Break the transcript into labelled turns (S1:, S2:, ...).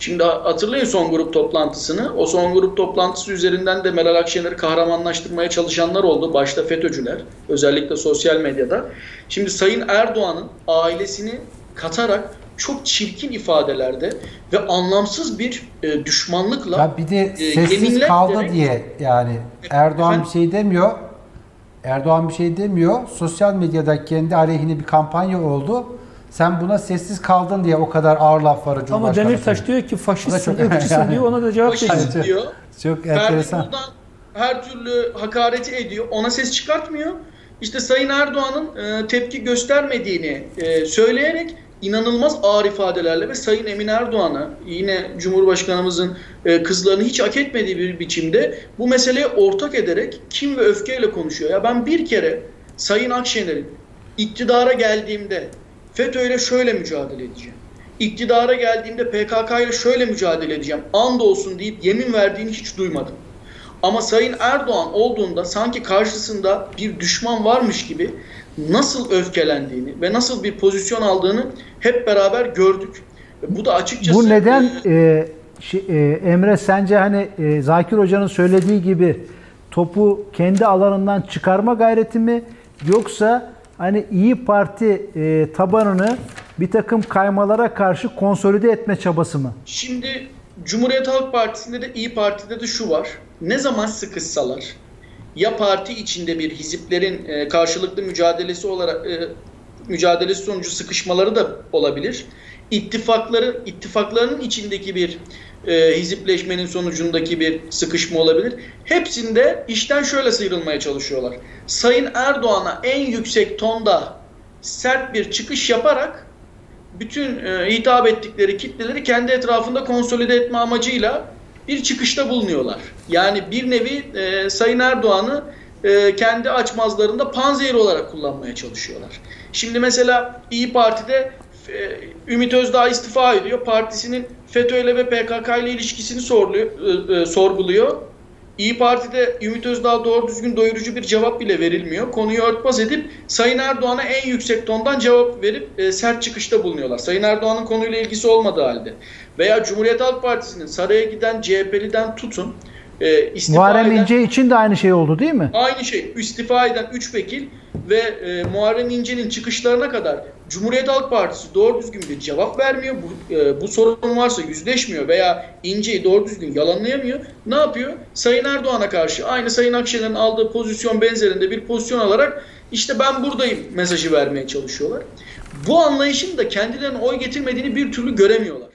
S1: Şimdi hatırlayın son grup toplantısını. O son grup toplantısı üzerinden de Meral Akşener'i kahramanlaştırmaya çalışanlar oldu. Başta FETÖ'cüler, özellikle sosyal medyada. Şimdi Sayın Erdoğan'ın ailesini katarak çok çirkin ifadelerde ve anlamsız bir e, düşmanlıkla
S2: Ya bir de
S1: e,
S2: sessiz
S1: yeminler
S2: kaldı
S1: ederek-
S2: diye yani Erdoğan
S1: Efendim?
S2: bir şey demiyor. Erdoğan bir şey demiyor. Sosyal medyada kendi aleyhine bir kampanya oldu. Sen buna sessiz kaldın diye o kadar ağır laf var
S3: Ama
S2: Cumhurbaşkanı.
S3: Demirtaş diyor ki faşistsin,
S2: çok-
S3: ırkçısın
S2: yani.
S3: diyor. Ona da cevap veriyor.
S1: faşist diyor.
S2: Çok enteresan.
S1: buradan her türlü hakareti ediyor. Ona ses çıkartmıyor. İşte Sayın Erdoğan'ın e, tepki göstermediğini e, söyleyerek inanılmaz ağır ifadelerle ve Sayın Emin Erdoğan'ı yine Cumhurbaşkanımızın e, kızlarını hiç hak etmediği bir biçimde bu meseleye ortak ederek kim ve öfkeyle konuşuyor. Ya ben bir kere Sayın Akşener'in iktidara geldiğimde FETÖ'yle şöyle mücadele edeceğim. İktidara geldiğimde PKK ile şöyle mücadele edeceğim. Andolsun deyip yemin verdiğini hiç duymadım. Ama Sayın Erdoğan olduğunda sanki karşısında bir düşman varmış gibi nasıl öfkelendiğini ve nasıl bir pozisyon aldığını hep beraber gördük. Bu da açıkçası
S4: Bu neden
S1: e,
S4: e, şey, e, Emre sence hani e, Zakir Hoca'nın söylediği gibi topu kendi alanından çıkarma gayreti mi yoksa hani İyi Parti e, tabanını bir takım kaymalara karşı konsolide etme çabası mı?
S1: Şimdi Cumhuriyet Halk Partisi'nde de İyi Parti'de de şu var. Ne zaman sıkışsalar ya parti içinde bir hiziplerin e, karşılıklı mücadelesi olarak e, mücadelesi sonucu sıkışmaları da olabilir. İttifakları ittifaklarının içindeki bir e, hizipleşmenin sonucundaki bir sıkışma olabilir. Hepsinde işten şöyle sıyrılmaya çalışıyorlar. Sayın Erdoğan'a en yüksek tonda sert bir çıkış yaparak bütün e, hitap ettikleri kitleleri kendi etrafında konsolide etme amacıyla bir çıkışta bulunuyorlar. Yani bir nevi e, Sayın Erdoğan'ı e, kendi açmazlarında panzehir olarak kullanmaya çalışıyorlar. Şimdi mesela İyi Parti'de e, Ümit Özdağ istifa ediyor. Partisinin FETÖ ile ve PKK ile ilişkisini soruluyor, e, e, sorguluyor. İyi Parti'de Ümit Özdağ doğru düzgün doyurucu bir cevap bile verilmiyor. Konuyu örtbas edip Sayın Erdoğan'a en yüksek tondan cevap verip e, sert çıkışta bulunuyorlar. Sayın Erdoğan'ın konuyla ilgisi olmadığı halde. Veya Cumhuriyet Halk Partisi'nin saraya giden CHP'liden tutun e, istifa
S4: Muharrem
S1: eden-
S4: İnce için de aynı şey oldu değil mi?
S1: Aynı şey. İstifa eden 3 vekil ve e, Muharrem İnce'nin çıkışlarına kadar Cumhuriyet Halk Partisi doğru düzgün bir cevap vermiyor. Bu, e, bu sorun varsa yüzleşmiyor veya İnce'yi doğru düzgün yalanlayamıyor. Ne yapıyor? Sayın Erdoğan'a karşı aynı Sayın Akşener'in aldığı pozisyon benzerinde bir pozisyon alarak işte ben buradayım mesajı vermeye çalışıyorlar. Bu anlayışın da kendilerine oy getirmediğini bir türlü göremiyorlar.